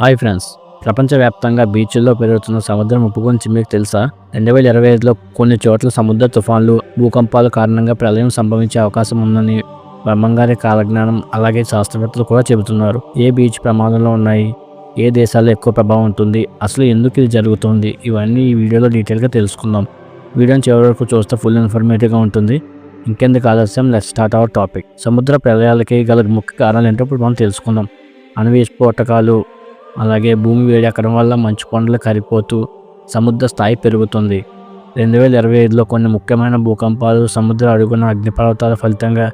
Hi friends. ప్రపంచవ్యాప్తంగా బీచ్ల్లో పెరుగుతున్న సముద్రం ఉప్పు గురించి మీకు తెలుసా? రెండు వేల ఇరవై ఐదులో కొన్ని చోట్ల సముద్ర తుఫాన్లు భూకంపాల కారణంగా ప్రళయం సంభవించే అవకాశం ఉందని బ్రహ్మంగారి కాలజ్ఞానం అలాగే శాస్త్రవేత్తలు కూడా చెబుతున్నారు. ఏ బీచ్ ప్రమాదంలో ఉన్నాయి? ఏ దేశాల్లో ఎక్కువ ప్రభావం ఉంటుంది? అసలు ఎందుకు ఇది జరుగుతుంది? ఇవన్నీ ఈ వీడియోలో డీటెయిల్గా తెలుసుకుందాం. వీడియోని చివరి వరకు చూస్తే ఫుల్ ఇన్ఫర్మేటివ్గా ఉంటుంది. ఇంకెందుకు ఆలస్యం? Let start our topic. సముద్ర ప్రళయాలకి గల ముఖ్య కారణాలు ఏంటో ఇప్పుడు మనం తెలుసుకుందాం. అణవి స్ఫోటకాలు అలాగే భూమి వేడి ఎక్కడం వల్ల మంచు కొండలు కరిగిపోతూ సముద్ర స్థాయి పెరుగుతుంది. రెండు వేల ఇరవై ఐదులో కొన్ని ముఖ్యమైన భూకంపాలు సముద్ర అడుగున అగ్నిపర్వతాల ఫలితంగా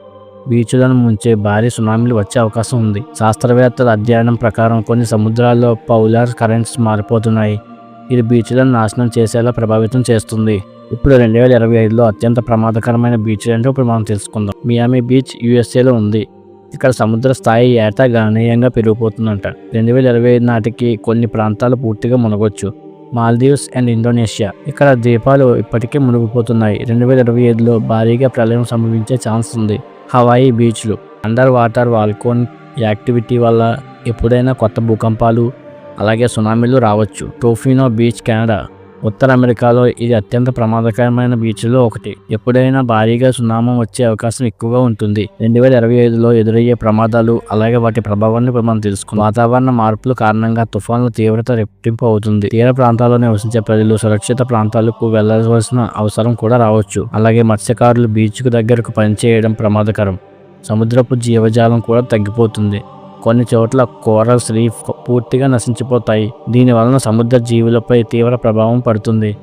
బీచ్లను ముంచే భారీ సునామీలు వచ్చే అవకాశం ఉంది. శాస్త్రవేత్తల అధ్యయనం ప్రకారం కొన్ని సముద్రాల్లో పౌలార్ కరెంట్స్ మారిపోతున్నాయి. ఇది బీచ్లను నాశనం చేసేలా ప్రభావితం చేస్తుంది. ఇప్పుడు రెండు వేల ఇరవై ఐదులో అత్యంత ప్రమాదకరమైన బీచ్ అంటే ఇప్పుడు మనం తెలుసుకుందాం. మియామి బీచ్ యుఎస్ఏలో ఉంది. ఇక్కడ సముద్ర స్థాయి ఏటా గణనీయంగా పెరిగిపోతుందంట. రెండు వేల ఇరవై ఐదు నాటికి కొన్ని ప్రాంతాలు పూర్తిగా మునగొచ్చు. Maldives and Indonesia. ఇక్కడ ద్వీపాలు ఇప్పటికే మునిగిపోతున్నాయి. రెండు వేల ఇరవై ఐదులో భారీగా ప్రళయం సంభవించే ఛాన్స్ ఉంది. హవాయి బీచ్లు అండర్ వాటర్ వాల్కోన్ యాక్టివిటీ వల్ల ఎప్పుడైనా కొత్త భూకంపాలు అలాగే సునామీలు రావచ్చు. టోఫినో బీచ్ కెనడా. ఉత్తర అమెరికాలో ఇది అత్యంత ప్రమాదకరమైన బీచ్లో ఒకటి. ఎప్పుడైనా భారీగా సునామం వచ్చే అవకాశం ఎక్కువగా ఉంటుంది. రెండు వేల ఇరవై ఐదులో ఎదురయ్యే ప్రమాదాలు అలాగే వాటి ప్రభావాన్ని ఇప్పుడు మనం తెలుసుకుందాం. వాతావరణ మార్పుల కారణంగా తుఫాన్ల తీవ్రత రెట్టింపు అవుతుంది. తీర ప్రాంతాల్లో నివసించే ప్రజలు సురక్షిత ప్రాంతాలకు వెళ్ళవలసిన అవసరం కూడా రావచ్చు. అలాగే మత్స్యకారులు బీచ్కు దగ్గరకు పనిచేయడం ప్రమాదకరం. సముద్రపు జీవజాలం కూడా తగ్గిపోతుంది. కొన్ని చోట్ల కోరల్స్ రీఫ్ పూర్తిగా నశించిపోతాయి. దీని వలన సముద్ర జీవులపై తీవ్ర ప్రభావం పడుతుంది.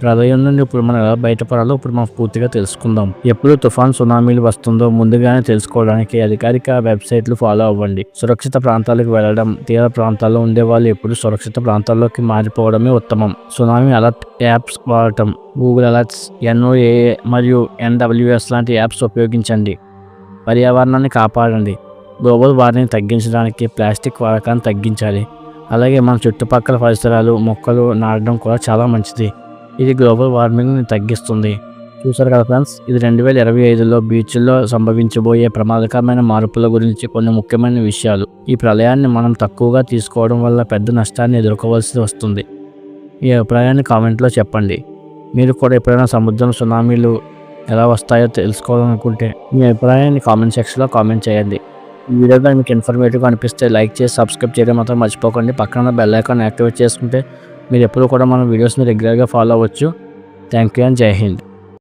ప్రళయం నుండి ఇప్పుడు మనం ఎలా బయటపడాలో ఇప్పుడు మనం పూర్తిగా తెలుసుకుందాం. ఎప్పుడు తుఫాన్ సునామీలు వస్తుందో ముందుగానే తెలుసుకోవడానికి అధికారిక వెబ్సైట్లు ఫాలో అవ్వండి. సురక్షిత ప్రాంతాలకు వెళ్ళడం తీర ప్రాంతాల్లో ఉండే వాళ్ళు ఎప్పుడు సురక్షిత ప్రాంతాల్లోకి మారిపోవడమే ఉత్తమం. సునామీ అలర్ట్ యాప్స్ వాడటం గూగుల్ అలర్ట్స్ ఎన్ఓఏ మరియు ఎన్డబ్ల్యూఎస్ లాంటి యాప్స్ ఉపయోగించండి. పర్యావరణాన్ని కాపాడండి. గ్లోబల్ వార్మింగ్ తగ్గించడానికి ప్లాస్టిక్ వాడకాన్ని తగ్గించాలి. అలాగే మన చుట్టుపక్కల పరిసరాలు మొక్కలు నాటడం కూడా చాలా మంచిది. ఇది గ్లోబల్ వార్మింగ్ని తగ్గిస్తుంది. చూసారు కదా ఫ్రెండ్స్ ఇది రెండు వేల ఇరవై ఐదులో బీచ్ల్లో సంభవించబోయే ప్రమాదకరమైన మార్పుల గురించి కొన్ని ముఖ్యమైన విషయాలు. ఈ ప్రళయాన్ని మనం తక్కువగా తీసుకోవడం వల్ల పెద్ద నష్టాన్ని ఎదుర్కోవాల్సి వస్తుంది. ఈ అభిప్రాయాన్ని కామెంట్లో చెప్పండి. మీరు కూడా ఎప్పుడైనా సముద్రం సునామీలు ఎలా వస్తాయో తెలుసుకోవాలనుకుంటే మీ అభిప్రాయాన్ని కామెంట్ సెక్షన్లో కామెంట్ చేయండి. ఈ వీడియో కానీ మీకు ఇన్ఫర్మేటివ్గా అనిపిస్తే లైక్ చేసి సబ్స్క్రైబ్ చేయడం మాత్రం మర్చిపోకండి. పక్కన బెల్ ఐకాన్ యాక్టివేట్ చేసుకుంటే మీరు ఎప్పుడు కూడా మన వీడియోస్ని రెగ్యులర్గా ఫాలో అవ్వచ్చు. థ్యాంక్ యూ అండ్ జై హింద్